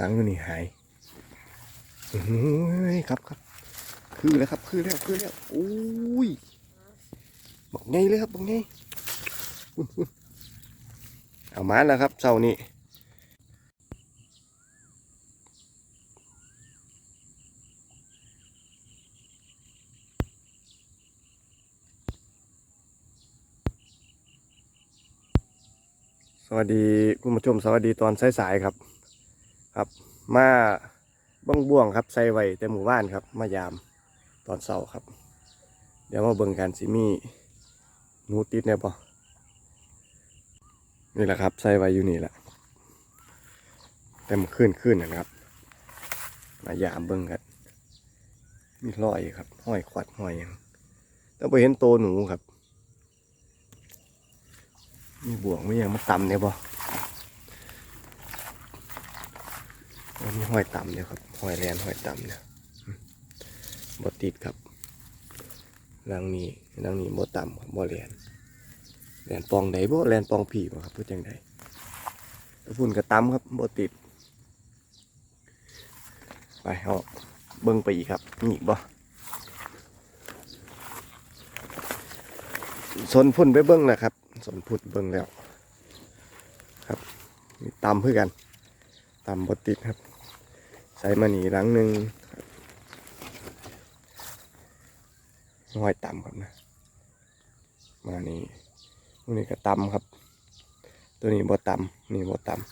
หลังอยู่นี่หายเฮ้ยครับครับคือแล้วครับคือแล้วคือแล้วโอ้ยบอกไงเลยครับบอกไงเอามาแล้วครับเสานี้สวัสดีคุณผู้ชมสวัสดีตอนสายๆครับ ครับ มาบ้องบ่วงครับใส่ไว้แต่หมู่บ้านครับ มายามตอนเสาร์ครับ เดี๋ยวมาเบิ่งกันสิมีหนูติดแน่ปะนี่แหละครับใส่ไว้อยู่นี่แหละแต่มันขึ้นขึ้นนะครับ มายามเบิ่งกันมีรอยครับ ห้อยขวัดห้อยหยังแต่ไปเห็นโตวหนูครับ มีบ่วงไม่ยังมาตำเนี่ยปะ อันนี้ห้อยต่ำเนี่ยครับห้อยแลนห้อยต่ำเนี่ยบดติดครับรังนี้รังนี้บดต่ำครับบดแลนแลนปองใดบ่แลนปองผีบ่ครับพูดจังใดฝุ่นกระต่ำครับบดติด ไปเอาเบิ้งไปอีกครับมีอีกบ่สนพุ่นไปเบิ้งนะครับสนพุ่นเบิ้งแล้ว ครับมีต่ำเพื่อกัน ต่ำบดติดครับ ใส่มาหนีหลังหนึ่งห้อยต่ำครับนะ มานี่ตัวนี้ก็ต่ำครับ ตัวนี้บ่ต่ำนี่บ่ต่ำ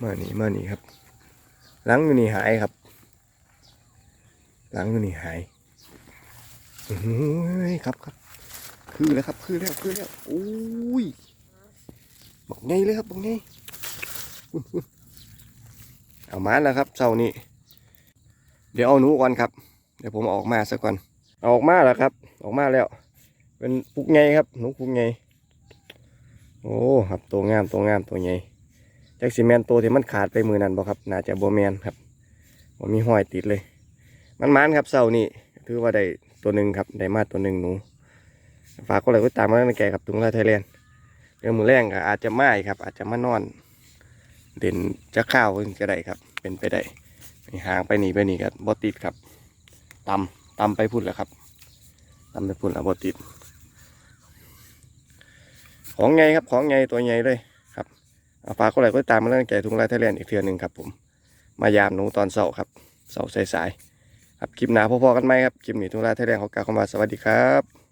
มานี่มานี่ครับ หลังอยู่นี่หายครับ หลังอยู่นี่หายเฮ้ยครับครับ คือแล้วครับ คือแล้ว คือแล้ว โอ้ย บอกไงเลยครับบอกไงอุ่นอุ่นเอามาแล้วครับเช้านี้ เดี๋ยวเอาหนูก่อนครับ เดี๋ยวผมออกมาซะก่อนเอาออกมาแล้วครับ ออกมาแล้ว เป็นปุกไงครับหนูปุกไงโอ้ครับตัวงามตัวงามตัวใหญ่แจ็คซีแมนตัวที่มันขาดไปมือนั่นบ่ครับน่าจะโบแมนครับบ่มีห้อยติดเลย มันมันครับเช้านี้ถือว่าได้ตัวหนึ่งครับได้มาตัวหนึ่งหนูฝากก็เลยก็ตามมาตั้งแต่ครับตุงลาไทยแลนด์ เดี๋ยวมือแรงก็อาจจะไม่ครับ อาจจะมานอน เด่นจะข้าวก็ได้ครับ เป็นไปได้ห่างไปหนีไปหนีกันบอติดครับตำตำไปพุ่นแล้วครับตำไปพุ่นแล้วบอติด ของไงครับของไงตัวไงเลยครับเอาฝากก็เลก็ตามมาเรื่องแก่ทุ่งไรไทยแลนด์อีกเทือนหนึ่งครับ ผม มายามหนูตอนเสาร์ครับเสาร์สายๆครับคลิปหนาพอๆกันไหมครับคลิปหนีทุ่งไรไทยแลนด์ขอกล่าวคำว่าสวัสดีครับ